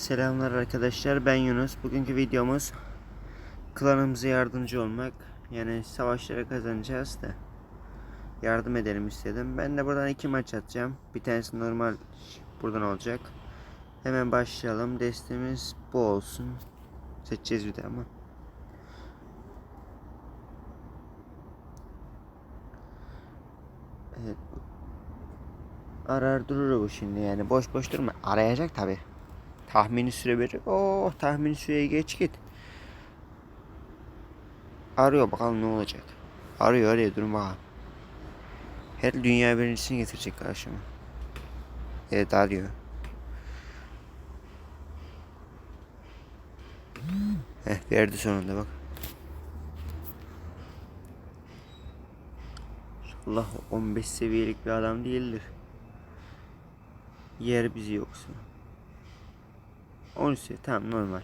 Selamlar arkadaşlar ben Yunus. Bugünkü videomuz klanımıza yardımcı olmak. Yani savaşları kazanacağız da yardım edelim istedim. Ben de buradan iki maç atacağım. Bir tanesi normal buradan olacak. Hemen başlayalım. Destemiz bu olsun. Seçeceğiz bir de ama. Evet. Arar durur bu şimdi yani boş boş durma. Arayacak tabi. Tahmini süre verir. Oh tahmini süreye geç git. Arıyor bakalım ne olacak. Arıyor arıyor durun bakalım. Her dünya birincisini getirecek karşıma. Evet arıyor. Heh verdi sonunda bak. Allah 15 seviyelik bir adam değildir. Yer bizi yoksa. 13 seviye tamam normal.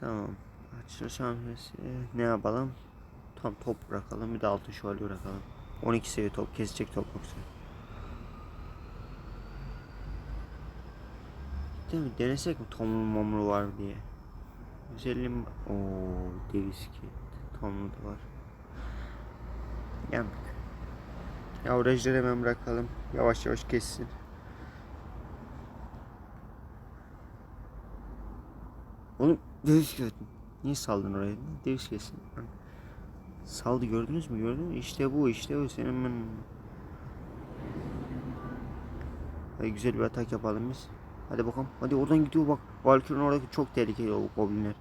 Tamam. Açılış şampiyonası ne yapalım? Tam top bırakalım bir de altın şövalye bırakalım. 12 seviye top kesecek top yoksa. Değil mi? Denesek mi tomlu momlu var diye. Güzelim. Oo, deviz ki. Tomlu da var. Yandık. Yavrajları hemen bırakalım. Yavaş yavaş kessin. Oğlum deviz gördüm. Niye saldın oraya? Deviz kessin. Saldı gördünüz mü? Gördün mü? İşte bu işte bu senin. Hadi güzel bir atak yapalım biz. Hadi bakalım. Hadi oradan gidiyor bak. Valkyrie'nin oradaki çok tehlikeli o goblinler.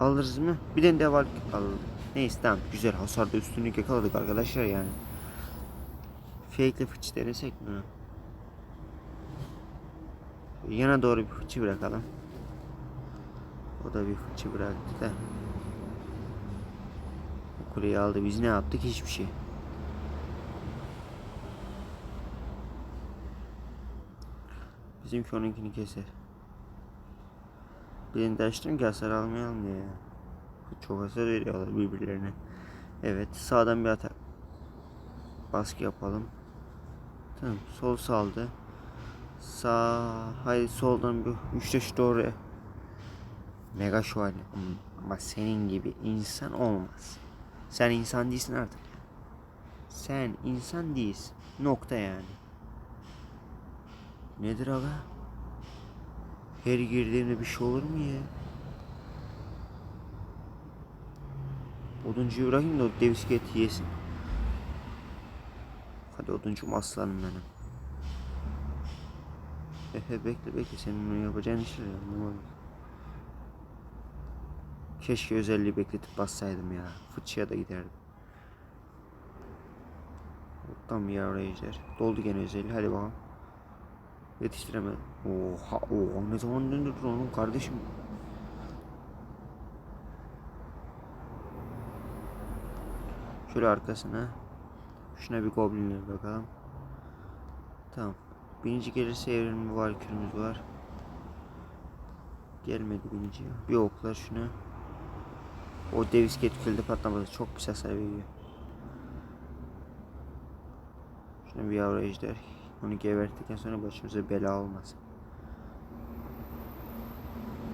Alırız mı? Bir tane de Valkyrie alalım. Neyse tamam güzel hasarda üstünlük yakaladık arkadaşlar yani. Fake ile fıçı denesek mi? Yana doğru bir fıçı bırakalım. O da bir fıçı bıraktı da. O kuleyi aldı. Biz ne yaptık? Hiçbir şey. Bizimki onunkini keser. Birini de açtım ki hasar almayalım diye. Çok hasar veriyorlar birbirlerine. Evet sağdan bir atak. Baskı yapalım. Tamam sol saldı. Sağ hayır soldan bir üçte doğru. Mega şövalye. Ama senin gibi insan olmaz. Sen insan değilsin artık. Sen insan değilsin. Nokta yani. Nedir aga? Her girdiğimde bir şey olur mu ya? Oduncuyu bırakayım da o dev iskeleti yesin. Hadi oduncum aslanım benim. Ehe bekle bekle senin onu yapacağın işler ya. olur. Keşke özelliği bekletip bassaydım ya. Fıçıya da giderdim. Tam yavru ejder. Doldu gene özelliği hadi bakalım. Yetiştiremedim. Oha oha ne zaman döndürdün oğlum kardeşim. Şöyle arkasına. Şuna bir goblinle bakalım. Tamam. Birinci gelirse evrenli valkürümüz var. Gelmedi birinci. Bir oklar şuna. O dev iskelet külde patlamadı. Çok pis hasar veriyor. Şuna bir yavru ejder. Onu geberttikten sonra başımıza bela olmaz.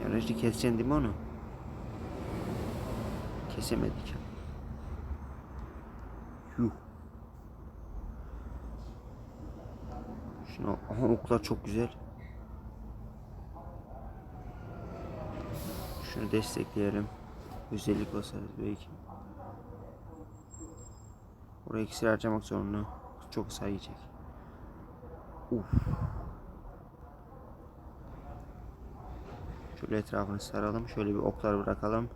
Yarıcı keseceksin değil mi onu? Kesemedik. Yuh. Şuna aha oklar çok güzel. Şunu destekleyelim. Özellik basarız belki. Oraya iksir harcamak zorunda. Çok hasar yiyecek. Uf. Şöyle etrafını saralım. Şöyle bir oklar bırakalım.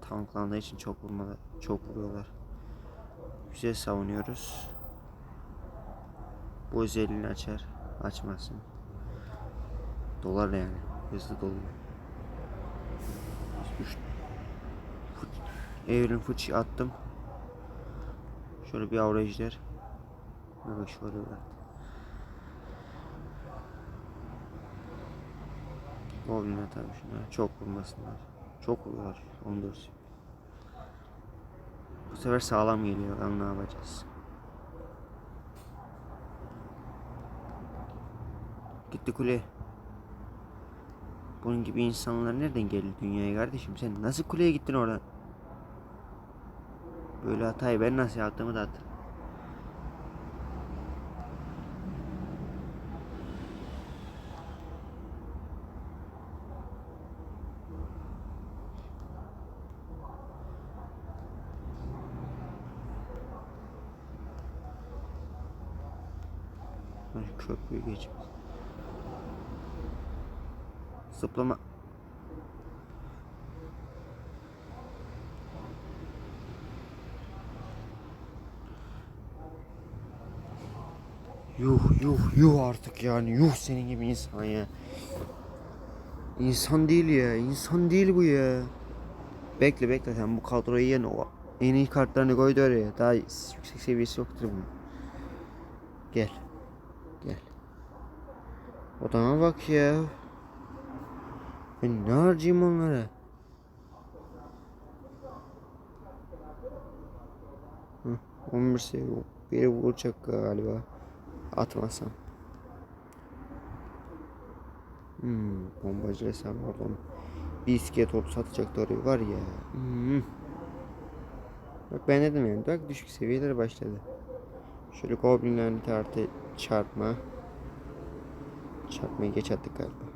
Tanklandığı için çok vurmalı, çok vuruyorlar. Güzel savunuyoruz. Bu özelliğini açar. Açmasın. Dolar yani. Hızlı. Üç. Evrim fıçı attım. Şöyle bir avra ejder. Mega şöyle bırak. Goblin atalım şunlara. Çok vurmasınlar. Çok vuruyorlar. 14. Bu sefer sağlam geliyor. Bakalım ne yapacağız. Gitti kule. Bunun gibi insanlar nereden geldi dünyaya kardeşim? Sen nasıl kuleye gittin oradan? Böyle hatayı ben nasıl yaptığımı da hatırlamıyorum. Köprüyü geçeyim. Zıplama. Yuh yuh yuh artık yani yuh senin gibi insan ya. İnsan değil ya insan değil bu ya. Bekle bekle sen bu kadroyu yen o en iyi kartlarını koydu oraya. Daha yüksek seviyesi yoktur bunun. Gel. Gel. Odama bak ya. Ben ne harcayayım onlara? Hı, 11 seviye. Biri vuracak galiba. Atmasam. Hmm, bombacı resmen oradan bir iskelet ordu satacaktı orayı var ya. Hmm. Bak ben dedim yani bak düşük seviyeler başladı. Şöyle goblinlerin artı çarpma. Çarpmayı geç attık galiba.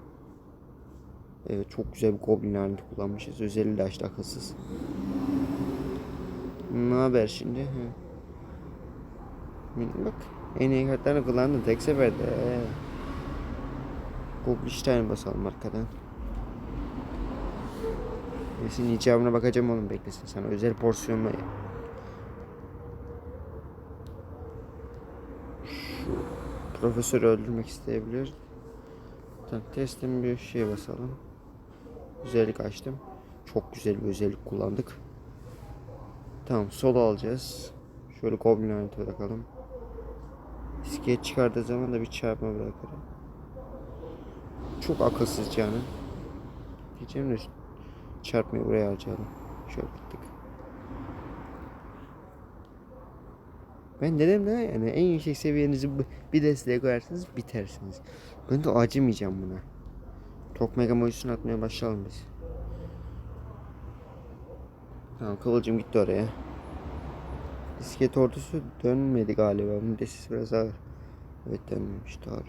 Evet çok güzel bir goblin laneti kullanmışız. Özelliği de açtı akılsız. Ne haber şimdi? Benim Bak en iyi kartlarını kullandın tek seferde. He. Goblin basalım arkadan. Senin icabına bakacağım oğlum beklesin sana özel porsiyonla Şu profesörü öldürmek isteyebilir. Tamam testin bir şey basalım. Özellik açtım. Çok güzel bir özellik kullandık. Tamam solo alacağız. Şöyle goblin laneti bırakalım. İskelet çıkardığı zaman da bir çarpma bırakalım. Çok akılsız canım. Diyeceğim de çarpmayı buraya harcayalım. Şöyle gittik. Ben dedim de yani en yüksek seviyenizi bir desteğe koyarsanız bitersiniz. Ben de acımayacağım buna. Tok mega moyusunu atmaya başlayalım biz. Tamam kıvılcım gitti oraya. İskelet ordusu dönmedi galiba. Desisi biraz ağır. Evet dönmemiş doğru.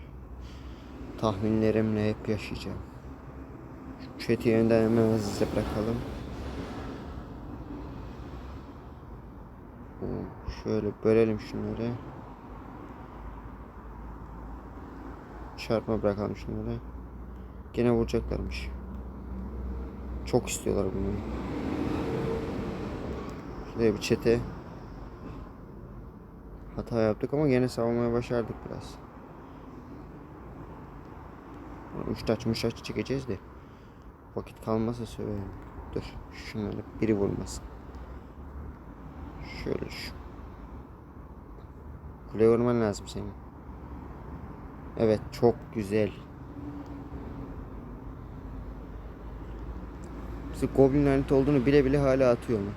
Tahminlerimle hep yaşayacağım. Şu chat'i önden hemen hızlıca bırakalım. Şöyle bölelim şunları. Çarpma bırakalım şunları. Gene vuracaklarmış. Çok istiyorlar bunu. Şuraya bir çete. Hata yaptık ama gene savunmaya başardık biraz. Üç taç muşaç çekeceğiz de. Vakit kalmasa söyleyeyim. Dur. Şunları biri vurmasın. Şöyle şu. Kuleye vurman lazım senin. Evet çok güzel. Bizi goblin laneti olduğunu bile bile hala atıyor mu?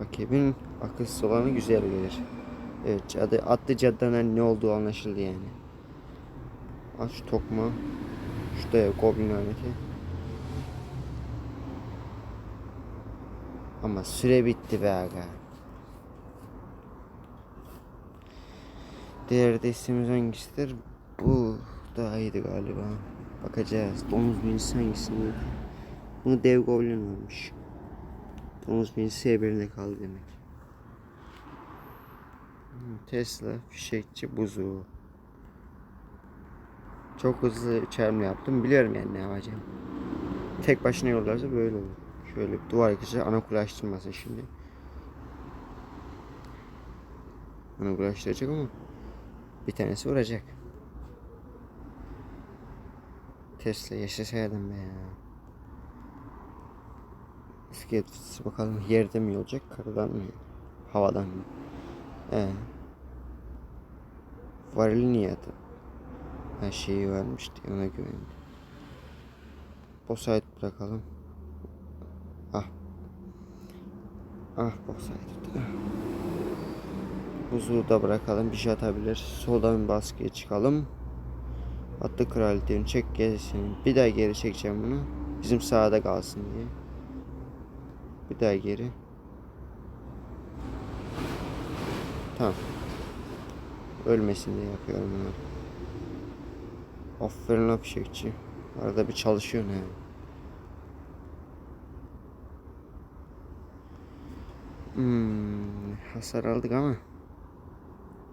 Rakibin akılsız olanı güzel gelir. Evet cadı, atlı caddının ne olduğu anlaşıldı yani. Aç tokma. Şurada ya goblin laneti. Ama süre bitti be aga. Diğer destemiz hangisidir? Bu daha iyiydi galiba. Bakacağız. Domuz binisi hangisini? Bunu dev goblin varmış. Domuz binisi E1'inde kaldı demek. Hmm, Tesla, fişekçi, buzu. Çok hızlı çarmı yaptım. Biliyorum yani ne yapacağım. Tek başına yollarsa böyle olur. Şöyle duvar yıkıcı ana kule açtırmasın şimdi. Ana kule açtıracak ama bir tanesi vuracak. Tesla yaşasaydım be ya. İskelet fıtısı bakalım yerde mi olacak, karadan mı, havadan mı? Ee. Varili niye atı? Her şeyi vermişti ona güvendi. Bosayet bırakalım. Ah. Ah Bosayet. Buzluğu da bırakalım. Bir şey atabilir. Soldan baskıya çıkalım. Attı kraliçenin çek gerisin. Bir daha geri çekeceğim bunu. Bizim sağda kalsın diye. Bir daha geri. Tamam. Ölmesin diye yapıyorum bunu. Aferin lan fişekçi. Arada bir çalışıyorsun he. Hmm, hasar aldık ama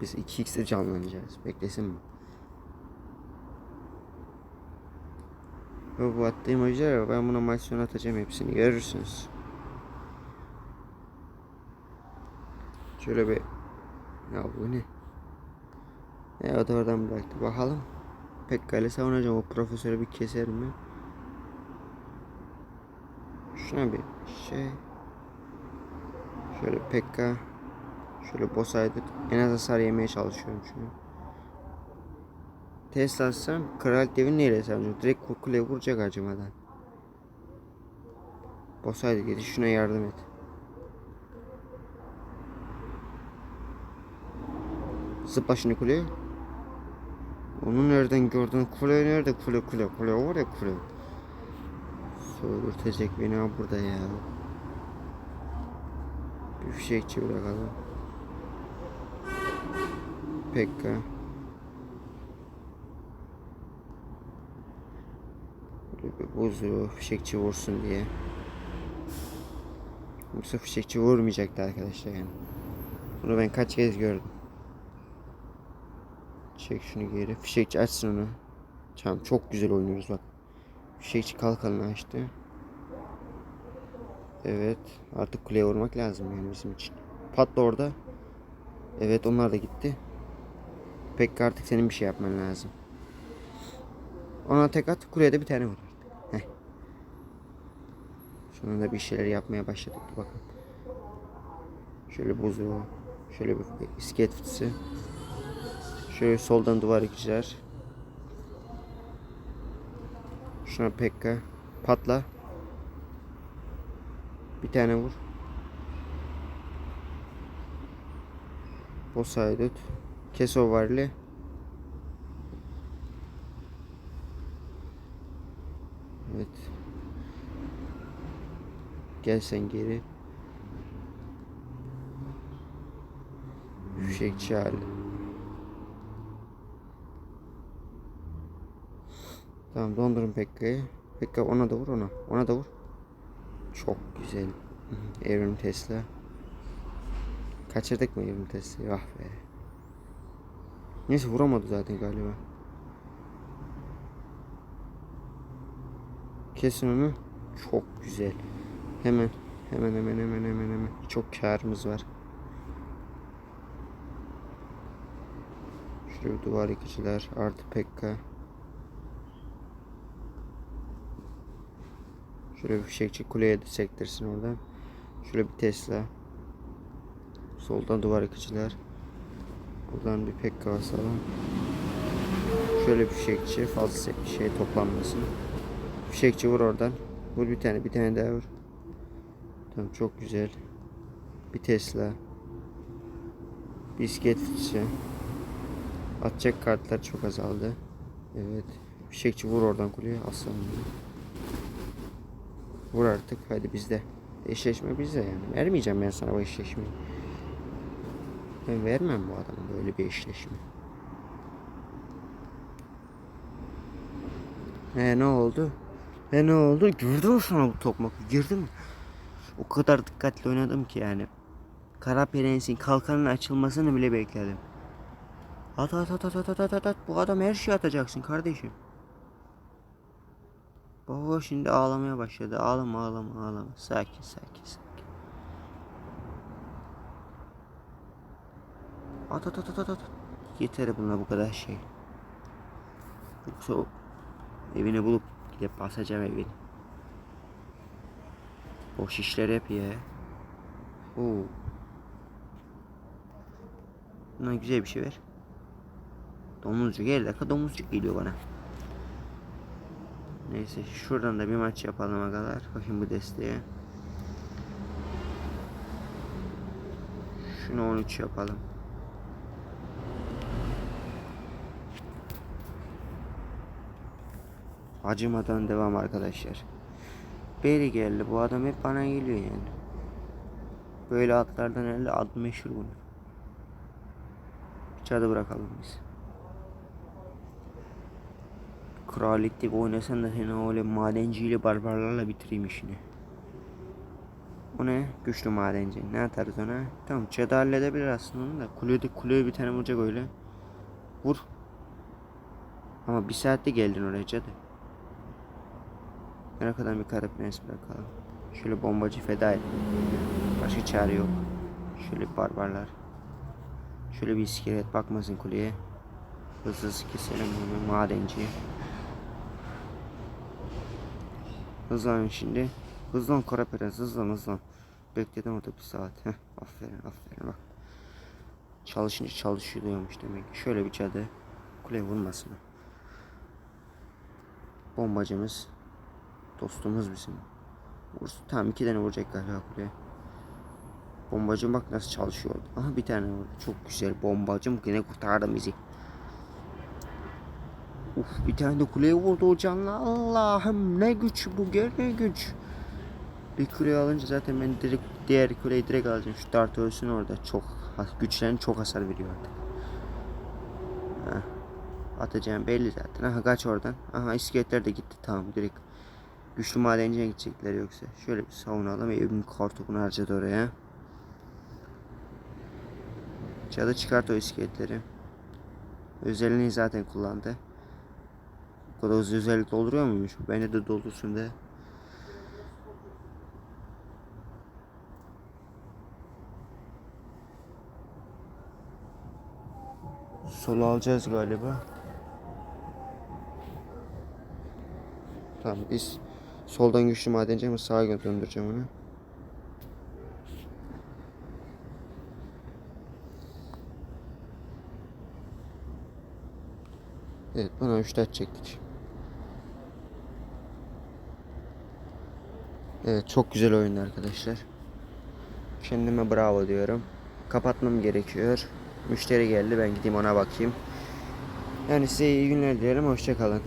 biz 2x'de canlanacağız. Beklesin mi? Ve bu attığım oyuncular var. Ben buna maç atacağım hepsini. Görürsünüz. Şöyle bir ya bu ne? Da oradan bıraktı. Bakalım. Pekka ile savunacağım. O profesörü bir keser mi? Şuna bir şey. Şöyle Pekka. Şöyle bosaydık. En az hasar yemeye çalışıyorum şunu. Tesla atsam kral devin neyle savunacak? Direkt ku- kuleye vuracak acımadan. Bosaydık dedi şuna yardım et. Zıpla şimdi kuleye. Onu nereden gördün? Kule nerede? Kule kule kule var ya kule. Soğurtacak beni ha burada ya. Bir fişekçi bırakalım. Pekka. Buzlu fişekçi vursun diye. Yoksa fişekçi vurmayacaktı arkadaşlar yani. Bunu ben kaç kez gördüm. Çek şunu geri. Fişekçi açsın onu. Tamam çok güzel oynuyoruz bak. Fişekçi kalkanını açtı. Evet. Artık kuleye vurmak lazım yani bizim için. Patla orada. Evet onlar da gitti. Pek artık senin bir şey yapman lazım. Ona tek at. Kuleye de bir tane vur. Sonunda bir şeyler yapmaya başladık. Bakın. Şöyle bozuyor. Şöyle bir iskelet fıtısı. Şöyle soldan duvar yıkacağız. Şuna Pekka. Patla. Bir tane vur. Boss haydut. Kes o varlı. Evet. Gel sen geri. Fişekçi hali. Tamam dondurun Pekka'yı. Pekka ona da vur ona. Ona da vur. Çok güzel. Evrim Tesla. Kaçırdık mı Evrim Tesla'yı? Ah be. Neyse vuramadı zaten galiba. Kesin onu. Çok güzel. Hemen. Hemen hemen hemen hemen hemen. Çok karımız var. Şuraya duvar yıkıcılar. Artı Pekka. Şöyle bir fişekçi kuleye de sektirsin oradan. Şöyle bir Tesla. Soldan duvar yıkıcılar. Buradan bir Pekka basalım. Şöyle bir fişekçi fazla şey toplanmasın. Fişekçi vur oradan. Vur bir tane bir tane daha vur. Tamam çok güzel. Bir Tesla. Bisiklet fıçı. Atacak kartlar çok azaldı. Evet. Fişekçi vur oradan kuleye. Aslanım. Vur artık hadi bizde. Eşleşme bizde yani. Vermeyeceğim ben sana bu eşleşmeyi. Ben vermem bu adama böyle bir eşleşme. He ne oldu? He ne oldu? Girdi mi sana bu tokmak? Girdi mi? O kadar dikkatli oynadım ki yani. Kara Prens'in kalkanın açılmasını bile bekledim. At at at at at at at at. Bu adam her şeyi atacaksın kardeşim. Baba şimdi ağlamaya başladı. Ağlama ağlama ağlama. Sakin sakin sakin. At at at at at. at. Yeter buna bu kadar şey. Yoksa evini bulup gidip basacağım evini. O şişler hep ye. Oo. Buna güzel bir şey ver. Domuzcuk her dakika domuzcuk geliyor bana. Neyse şuradan da bir maç yapalım agalar. Bakın bu desteğe. Şunu 13 yapalım. Acımadan devam arkadaşlar. Beri geldi. Bu adam hep bana geliyor yani. Böyle atlardan herhalde adı meşhur bunun. Çadı bırakalım biz. Kraliyetlik oynasan da seni öyle madenciyle barbarlarla bitireyim işini. O ne? Güçlü madenci. Ne atarız ona? Tamam çadı halledebilir aslında onu da. Kulede kuleye bir tane vuracak öyle. Vur. Ama bir saatte geldin oraya cadı. Ne kadar bir kara prens bırakalım. Şöyle bombacı feda et. Başka çare yok. Şöyle barbarlar. Şöyle bir iskelet bakmasın kuleye. Hızlı hızlı keselim bunu madenci. Hızlan şimdi. Hızlan kara prens hızlan hızlan. Bekledim orada bir saat. Heh, aferin aferin bak. Çalışınca çalışıyormuş demek. Şöyle bir cadı. Kule vurmasın. Bombacımız. Dostumuz bizim. Vursun. Tamam iki tane vuracak galiba kuleye. Bombacım bak nasıl çalışıyor. Aha bir tane vurdu. Çok güzel bombacım yine kurtardı bizi. Uf bir tane de kuleye vurdu o canla. Allah'ım ne güç bu ne güç. Bir kuleyi alınca zaten ben direkt diğer kuleyi direkt alacağım. Şu dart ölsün orada. Çok güçlerin çok hasar veriyor artık. Heh. Atacağım belli zaten. Aha kaç oradan. Aha iskeletler de gitti tamam direkt. Güçlü madenciye gidecekler yoksa. Şöyle bir savunalım. Evin kartopunu harcadı oraya. Cadı çıkart o iskeletleri. Özelliğini zaten kullandı. O kadar hızlı özellik dolduruyor muymuş? Bence de doldursun de. Solu alacağız galiba. Tamam biz soldan güçlü madenci ama sağa döndüreceğim onu. Evet bana 3 taş çektik. Evet çok güzel oyun arkadaşlar. Kendime bravo diyorum. Kapatmam gerekiyor. Müşteri geldi ben gideyim ona bakayım. Yani size iyi günler dilerim. Hoşçakalın.